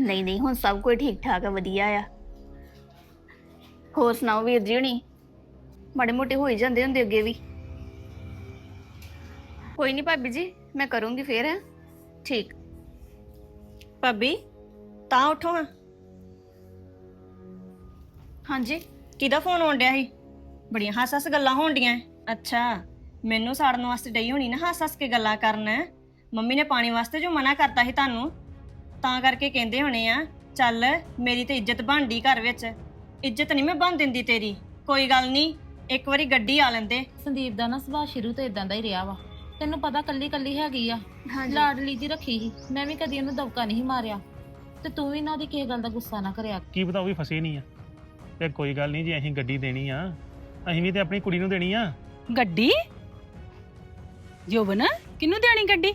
ਨਹੀਂ ਨਹੀਂ ਹੁਣ ਸਭ ਕੁਝ ਠੀਕ ਠਾਕ ਆ ਵਧੀਆ ਆ। ਹੋਰ ਸੁਣਾਓ ਵੀਰ ਜੀ ਹੁਣੀ? ਮਾੜੇ ਮੋਟੇ ਹੋਈ ਜਾਂਦੇ ਹੁੰਦੇ ਅੱਗੇ ਵੀ। ਕੋਈ ਨਹੀਂ ਭਾਬੀ ਜੀ ਮੈਂ ਕਰੂੰਗੀ ਫੇਰ। ਠੀਕ। ਭਾਬੀ ਤਾਂ ਉਠੋ ਹਾਂ। ਹਾਂਜੀ। ਕਿਹਦਾ ਫੋਨ ਆਉਣ ਡਿਆ ਸੀ? ਬੜੀਆਂ ਹੱਸ ਹੱਸ ਗੱਲਾਂ ਹੋਣ ਡੀਆਂ ਅੱਛਾ ਮੈਨੂੰ ਸਾੜਨ ਵਾਸਤੇ ਡਈ ਹੋਣੀ ਨਾ ਹੱਸ ਹੱਸ ਕੇ ਗੱਲਾਂ ਕਰਨ। ਮੰਮੀ ਨੇ ਪਾਣੀ ਵਾਸਤੇ ਜੋ ਮਨਾ ਕਰਤਾ ਸੀ ਤੁਹਾਨੂੰ। ਤਾਂ ਕਰਕੇ ਕਹਿੰਦੇ ਹੋਣੇ ਆ ਚੱਲ ਮੇਰੀ ਤੇ ਇੱਜ਼ਤ ਬਣਦੀ ਘਰ ਵਿੱਚ। ਇੱਜ਼ਤ ਨਹੀਂ ਮੈਂ ਬਣ ਦਿੰਦੀ ਤੇਰੀ। ਕੋਈ ਗੱਲ ਨਹੀਂ ਇੱਕ ਵਾਰੀ ਗੱਡੀ ਆ ਲੈਂਦੇ। ਸੰਦੀਪ ਦਾ ਨਾ ਸੁਭਾਅ ਸ਼ੁਰੂ ਤੋਂ ਇਦਾਂ ਦਾ ਹੀ ਰਿਹਾ ਵਾ। ਤੈਨੂੰ ਪਤਾ ਕੱਲੀ ਕੱਲੀ ਹੈਗੀ ਆ। ਲਾਡਲੀ ਜੀ ਰੱਖੀ ਸੀ। ਮੈਂ ਵੀ ਕਦੀ ਉਹਨੂੰ ਦਬਕਾ ਨਹੀਂ ਮਾਰਿਆ। ਤੇ ਤੂੰ ਵੀ ਨਾ ਉਹਦੀ ਕਿਸੇ ਗੱਲ ਦਾ ਗੁੱਸਾ ਨਾ ਕਰਿਆ ਕੀ ਪਤਾ ਉਹ ਵੀ ਫਸੇ ਨਹੀਂ ਆ। ਤੇ ਕੋਈ ਗੱਲ ਨਹੀਂ ਜੇ ਅਸੀਂ ਗੱਡੀ ਦੇਣੀ ਆ ਅਸੀਂ ਵੀ ਤੇ ਆਪਣੀ ਕੁੜੀ ਨੂੰ ਦੇਣੀ ਆ। ਗੱਡੀ? ਜੋਬਨ ਕਿਹਨੂੰ ਦੇਣੀ ਗੱਡੀ?